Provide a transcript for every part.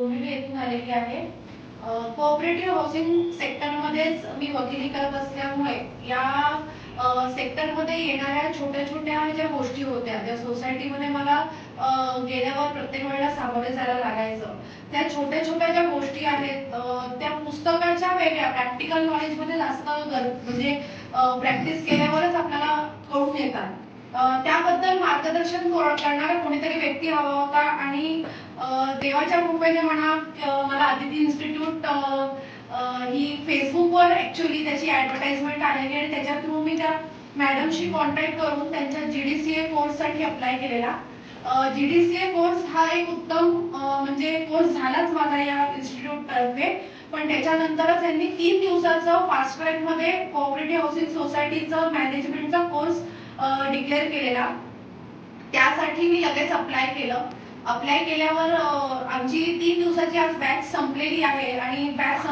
मी येथून आलेली आहे कोऑपरेटिव्ह हाऊसिंग सेक्टरमध्येच मी वकिली करत असल्यामुळे या सेक्टरमध्ये येणाऱ्या छोट्या छोट्या ज्या गोष्टी होत्या त्या सोसायटीमध्ये मला गेल्यावर प्रत्येक वेळेला सामोरे जायला लागायचं त्या छोट्या छोट्या ज्या गोष्टी आहेत त्या पुस्तकाच्या वेगळ्या प्रॅक्टिकल नॉलेजमध्ये जास्त गर- म्हणजे प्रॅक्टिस केल्यावरच आपल्याला कळून येतात त्याबद्दल मार्गदर्शन करणारा कोणीतरी व्यक्ती हवा होता आणि देवाच्या कृपेने म्हणा मला अदिती इन्स्टिट्यूट ही फेसबुकवर ऍक्च्युली त्याची ऍडव्हर्टाइजमेंट आलेली आणि त्याच्या थ्रू मी त्या मॅडमशी कॉन्टॅक्ट करून त्यांच्या जी डी सी ए कोर्ससाठी अप्लाय केलेला. G D C A course हा एक उत्तम म्हणजे कोर्स झालाच माझा या इन्स्टिट्यूटतर्फे पण त्याच्यानंतरच त्यांनी तीन दिवसाचं फास्ट ट्रॅकमध्ये कोऑपरेटिव्ह हाऊसिंग सोसायटीचं मॅनेजमेंटचा कोर्स डिक्लेअर केलेला. त्यासाठी मी लगेच अप्लाय केलं. अप्लाय केल्यावर आमची तीन दिवसाची आज बॅच संपलेली आहे आणि बॅच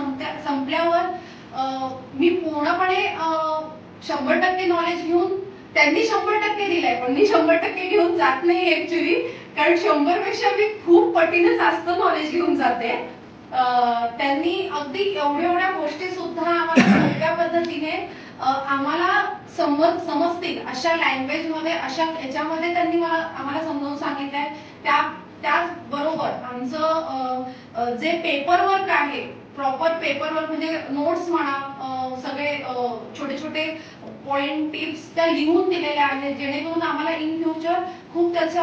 संपल्यावर मी पूर्णपणे शंभर टक्के नॉलेज घेऊन त्यांनी शंभर टक्के दिलंय पण मी शंभर टक्के घेऊन जात नाही ऍक्च्युली कारण शंभरपेक्षा मी खूप पटीनं जास्त नॉलेज घेऊन जाते. त्यांनी अगदी एवढ्या एवढ्या गोष्टी सुद्धा आम्हाला सोप्या पद्धतीने आम्हाला समज समजतील. अशा लँग्वेजमध्ये अशा याच्यामध्ये त्यांनी मला आम्हाला समजावून सांगितलंय. त्या त्याचबरोबर आमचं जे पेपर वर्क आहे प्रॉपर पेपर वर्क म्हणजे नोट्स म्हणा सगळे छोटे छोटे पॉइंट टिप्स त्या लिहून दिलेल्या आहेत जेणेकरून आम्हाला इन फ्युचर खूप त्याचा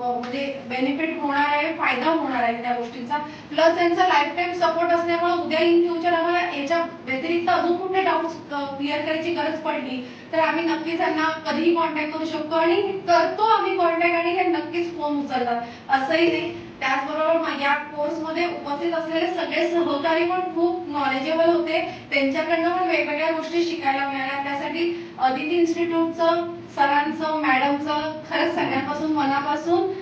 म्हणजे बेनिफिट होणार आहे फायदा होणार आहे त्या गोष्टींचा. प्लस त्यांचा लाईफ टाईम सपोर्ट असल्यामुळे उद्या इन फ्युचर आम्हाला याच्या व्यतिरिक्त अजून कुठले डाऊट्स क्लिअर करायची गरज पडली तर आम्ही नक्कीच त्यांना कधीही कॉन्टॅक्ट करू शकतो आणि करतो आम्ही कॉन्टॅक्ट आणि हे नक्कीच फोन उचलतात. असंही नाही त्याचबरोबर या कोर्समध्ये उपस्थित असलेले सगळे सहकारी पण खूप नॉलेजेबल होते. त्यांच्याकडनं पण वेगवेगळ्या गोष्टी शिकायला मिळाल्या. त्यासाठी अदिती इन्स्टिट्यूटचं सरांचं मॅडमचं खरंच सगळ्यांपासून मनापासून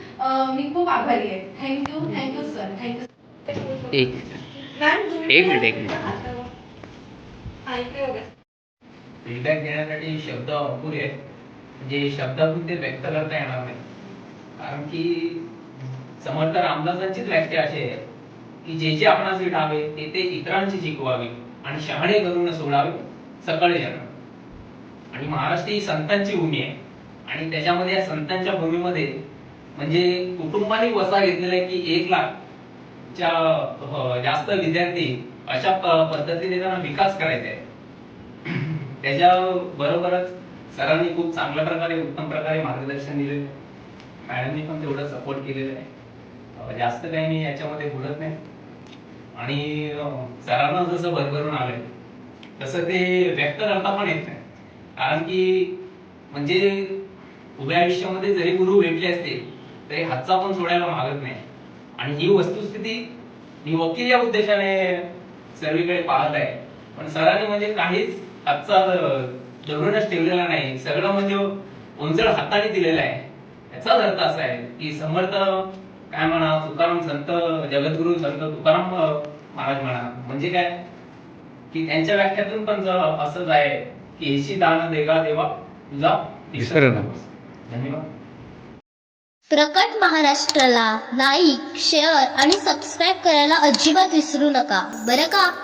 मी खूप आभारी आहे. थँक्यू थँक्यू सर थँक्यू एक एक मिनिट एक मिनिट. फीडबॅक देण्यासाठी शब्द अपुरे आहेत. म्हणजे शब्दातून ते व्यक्त करता येणार नाही कारण की समर्थ रामदासांचीच व्याख्या अशी आहे की जे जे आपणास विठावे ते ते इतरांशी शिकवावे आणि शहाणे करून सोडावे सकळ जन आणि महाराष्ट्र ही संतांची भूमी आहे. आणि त्याच्यामध्ये या संतांच्या भूमीमध्ये म्हणजे कुटुंबाने वसा घेतलेला आहे की एक लाख च्या जास्त विद्यार्थी अशा पद्धतीने त्यांना विकास करायचा आहे. त्याच्या बरोबरच सरांनी खूप चांगल्या प्रकारे उत्तम प्रकारे मार्गदर्शन दिलेलं आहे. मॅडमनी पण तेवढं सपोर्ट केलेलं आहे. जास्त काही मी याच्यामध्ये बोलत नाही. आणि सरांना जसं भरभरून आलंय तसं ते व्यक्त करता पण येत नाही. कारण की म्हणजे उभ्या आयुष्यामध्ये जरी गुरु भेटले असते तरी हातचा पण सोडायला मागत नाही. आणि ही वस्तुस्थिती मी वकील या उद्देशाने सर्वीकडे पाहत आहे. पण सरांनी म्हणजे काहीच हातचा धरूनच ठेवलेला नाही. सगळं म्हणजे उंचळ हाताने दिलेलं आहे. याचाच अर्थ असा आहे की समर्थ काय म्हणा तुकाराम संत जगद्गुरु संत तुकाराम महाराज म्हणा. म्हणजे काय? की त्यांच्या व्याख्यातून पण असंच आहे की एशी दान देगा देवा तुझा. धन्यवाद. प्रकट महाराष्ट्राला लाईक शेअर आणि सबस्क्राईब करायला अजिबात विसरू नका. बरं का?